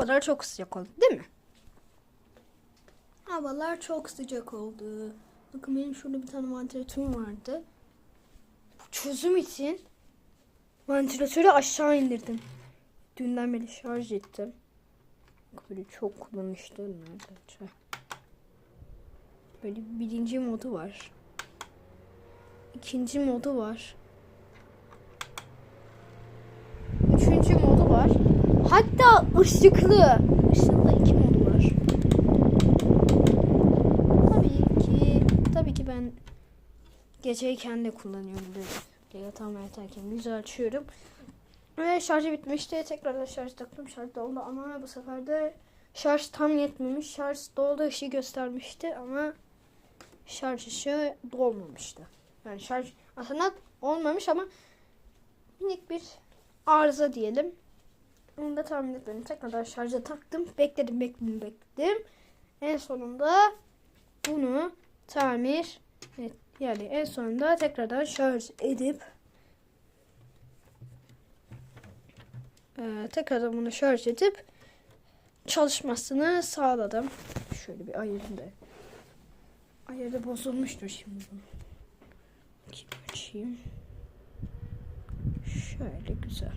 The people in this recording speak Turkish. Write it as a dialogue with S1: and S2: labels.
S1: havalar çok sıcak oldu değil mi?
S2: Havalar çok sıcak oldu. Bakın benim şurada bir tane vantilatörüm vardı.
S1: Bu çözüm için ventilatörü aşağı indirdim. Dünden beri şarj ettim. Böyle çok kullanışlı arkadaşlar. Böyle birinci modu var. İkinci modu var. Üçüncü modu var. Hatta ışıklı. Işıklı iki modu var. Tabii ki, tabii ki ben geceyken de kullanıyorum böyle. Yatağıma yatarken güzel açıyorum. Ve şarjı bitmişti. Tekrar şarj taktım. Şarj doldu ama bu sefer de şarj tam yetmemiş. Şarj doldu ışığı göstermişti ama şarj ışığı dolmamıştı. Yani şarj aslında olmamış ama minik bir arıza diyelim. Onu da tahmin etmedim. Tekrar şarja taktım. Bekledim, bekledim, bekledim. En sonunda bunu tamir et. Yani en sonunda tekrardan şarj edip Ee, tekrardan bunu şarj edip çalışmasını sağladım. Şöyle bir ayırayım da. Ayarı bozulmuştur şimdi. açayım. Şöyle güzel.